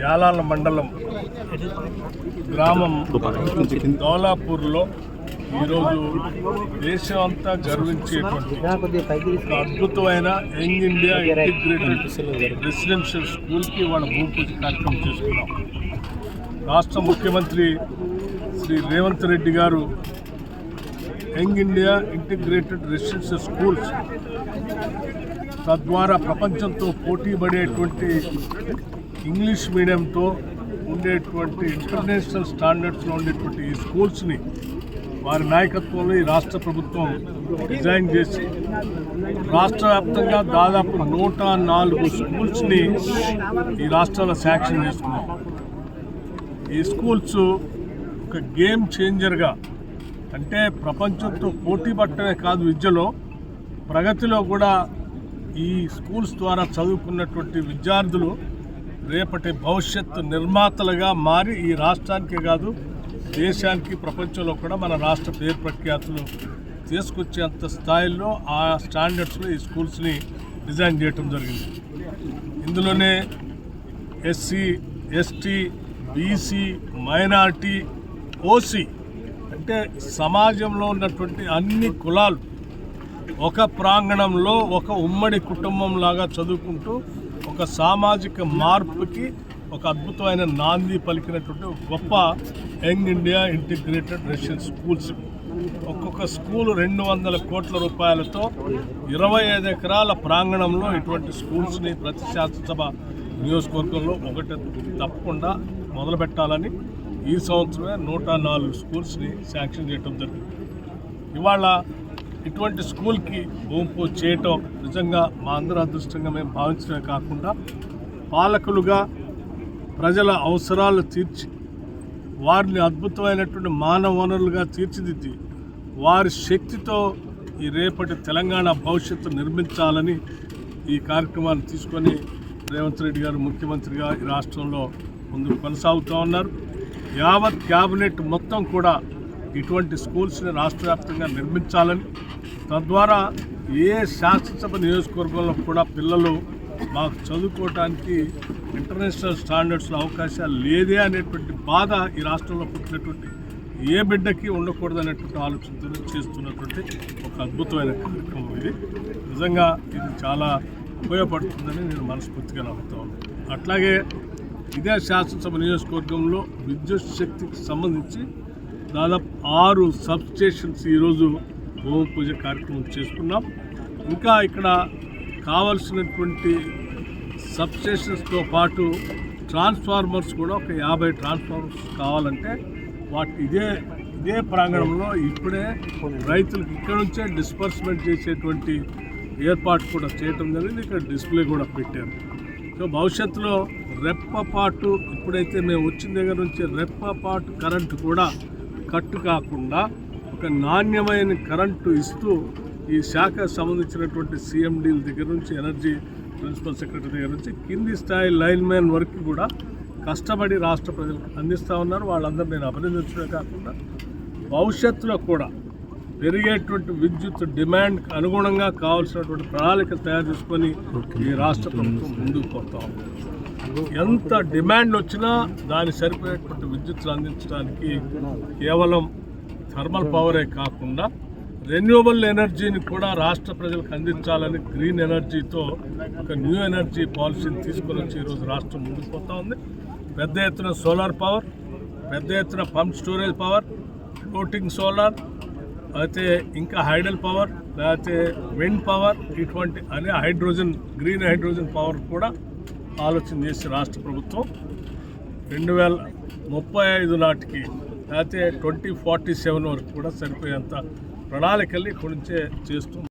యాలాల మండలం గ్రామం దౌలాపూర్లో ఈరోజు దేశం అంతా గర్వించేటువంటి ఒక అద్భుతమైన యంగ్ ఇండియా ఇంటిగ్రేటెడ్ రెసిడెన్షియల్ స్కూల్కి వాళ్ళ భూమి కార్యక్రమం చేసుకున్నాం రాష్ట్ర ముఖ్యమంత్రి శ్రీ రేవంత్ రెడ్డి గారు young India integrated residential schools తద్వారా ప్రపంచంతో పోటీ పడేటువంటి ఇంగ్లీష్ మీడియంతో ఉండేటువంటి ఇంటర్నేషనల్ స్టాండర్డ్స్లో ఉండేటువంటి ఈ స్కూల్స్ని వారి నాయకత్వంలో ఈ రాష్ట్ర ప్రభుత్వం డిజైన్ చేసి రాష్ట్ర వ్యాప్తంగా దాదాపు నూట నాలుగు స్కూల్స్ని ఈ రాష్ట్రాల శాంక్షన్ చేసుకున్నాం. ఈ స్కూల్స్ ఒక గేమ్ చేంజర్గా అంటే ప్రపంచంతో పోటీ పట్టమే కాదు విద్యలో ప్రగతిలో కూడా ఈ స్కూల్స్ ద్వారా చదువుకున్నటువంటి విద్యార్థులు రేపటి భవిష్యత్తు నిర్మాతలుగా మారి ఈ రాష్ట్రానికే కాదు దేశానికి ప్రపంచంలో కూడా మన రాష్ట్ర పేరు ప్రఖ్యాతులు తీసుకొచ్చేంత స్థాయిలో ఆ స్టాండర్డ్స్లో ఈ స్కూల్స్ని డిజైన్ చేయటం జరిగింది. ఇందులోనే SC ST BC minority OC అంటే సమాజంలో ఉన్నటువంటి అన్ని కులాలు ఒక ప్రాంగణంలో ఒక ఉమ్మడి కుటుంబం లాగా చదువుకుంటూ ఒక సామాజిక మార్పుకి ఒక అద్భుతమైన నాంది పలికినటువంటి గొప్ప young India integrated residence schools. ఒక్కొక్క స్కూల్ రెండు వందల కోట్ల రూపాయలతో ఇరవై ఐదు ఎకరాల ప్రాంగణంలో ఇటువంటి స్కూల్స్ని ప్రతి శాసనసభ నియోజకవర్గంలో ఒకటి తప్పకుండా మొదలుపెట్టాలని ఈ సంవత్సరమే నూట నాలుగు స్కూల్స్ని శాంక్షన్ చేయడం జరిగింది. ఇవాళ ఇటువంటి స్కూల్కి భూమి పూజ చేయటం నిజంగా మా అందరి అదృష్టంగా మేము భావించడమే కాకుండా పాలకులుగా ప్రజల అవసరాలు తీర్చి వారిని అద్భుతమైనటువంటి మానవ వనరులుగా తీర్చిదిద్ది వారి శక్తితో ఈ రేపటి తెలంగాణ భవిష్యత్తు నిర్మించాలని ఈ కార్యక్రమాన్ని తీసుకొని రేవంత్ రెడ్డి గారు ముఖ్యమంత్రిగా ఈ రాష్ట్రంలో ముందుకు కొనసాగుతూ ఉన్నారు. యావత్ క్యాబినెట్ మొత్తం కూడా ఇటువంటి స్కూల్స్ని రాష్ట్ర వ్యాప్తంగా నిర్మించాలని తద్వారా ఏ శాసనసభ నియోజకవర్గంలో కూడా పిల్లలు మాకు చదువుకోవటానికి ఇంటర్నేషనల్ స్టాండర్డ్స్లో అవకాశాలు లేదే అనేటువంటి బాధ ఈ రాష్ట్రంలో పుట్టినటువంటి ఏ బిడ్డకి ఉండకూడదు అనేటువంటి ఆలోచనతో చేస్తున్నటువంటి ఒక అద్భుతమైన కార్యక్రమం ఇది. నిజంగా ఇది చాలా ఉపయోగపడుతుందని నేను మనస్ఫూర్తిగా నమ్ముతా ఉన్నాను. అట్లాగే ఇదే శాసనసభ నియోజకవర్గంలో విద్యుత్ శక్తికి సంబంధించి దాదాపు ఆరు సబ్ స్టేషన్స్ ఈరోజు భూమి పూజ కార్యక్రమం చేసుకున్నాం. ఇంకా ఇక్కడ కావలసినటువంటి సబ్ స్టేషన్స్తో పాటు ట్రాన్స్ఫార్మర్స్ కూడా ఒక యాభై ట్రాన్స్ఫార్మర్స్ కావాలంటే వాటి ఇదే ఇదే ప్రాంగణంలో ఇప్పుడే రైతులకు ఇక్కడ నుంచే డిస్పర్స్మెంట్ చేసేటువంటి ఏర్పాటు కూడా చేయటం జరిగింది. ఇక్కడ డిస్ప్లే కూడా పెట్టారు. సో భవిష్యత్తులో రెప్పపాటు ఇప్పుడైతే మేము వచ్చిన దగ్గర నుంచి రెప్పపాటు కరెంటు కూడా కట్టు కాకుండా ఒక నాణ్యమైన కరెంటు ఇస్తూ ఈ శాఖ సంబంధించినటువంటి సీఎండీల దగ్గర నుంచి ఎనర్జీ ప్రిన్సిపల్ సెక్రటరీ దగ్గర నుంచి కింది స్థాయి లైన్ మ్యాన్ వరకు కూడా కష్టపడి రాష్ట్ర ప్రజలకు అందిస్తూ ఉన్నారు. వాళ్ళందరూ నేను అభినందించడమే కాకుండా భవిష్యత్తులో కూడా పెరిగేటువంటి విద్యుత్ డిమాండ్ అనుగుణంగా కావాల్సినటువంటి ప్రణాళిక తయారు చేసుకొని ఈ రాష్ట్ర ప్రభుత్వం ముందుకు పోతా ఉంది. ఎంత డిమాండ్ వచ్చినా దానికి సరిపోయేటువంటి విద్యుత్తులు అందించడానికి కేవలం థర్మల్ పవరే కాకుండా రెన్యూవబుల్ ఎనర్జీని కూడా రాష్ట్ర ప్రజలకు అందించాలని గ్రీన్ ఎనర్జీతో ఒక న్యూ ఎనర్జీ పాలసీని తీసుకొని వచ్చి ఈరోజు రాష్ట్రం ముందుకు పోతా ఉంది. పెద్ద ఎత్తున సోలార్ పవర్ పెద్ద ఎత్తున pump storage power floating solar అయితే ఇంకా హైడల్ పవర్ లేకపోతే విండ్ పవర్ ఇటువంటి అనే హైడ్రోజన్ గ్రీన్ హైడ్రోజన్ పవర్ కూడా ఆలోచన చేసి రాష్ట్ర ప్రభుత్వం రెండు వేల ముప్పై ఐదు నాటికి లేకపోతే ట్వంటీ ఫార్టీ సెవెన్ వరకు కూడా సరిపోయేంత ప్రణాళికల్ని ఇప్పటి నుంచే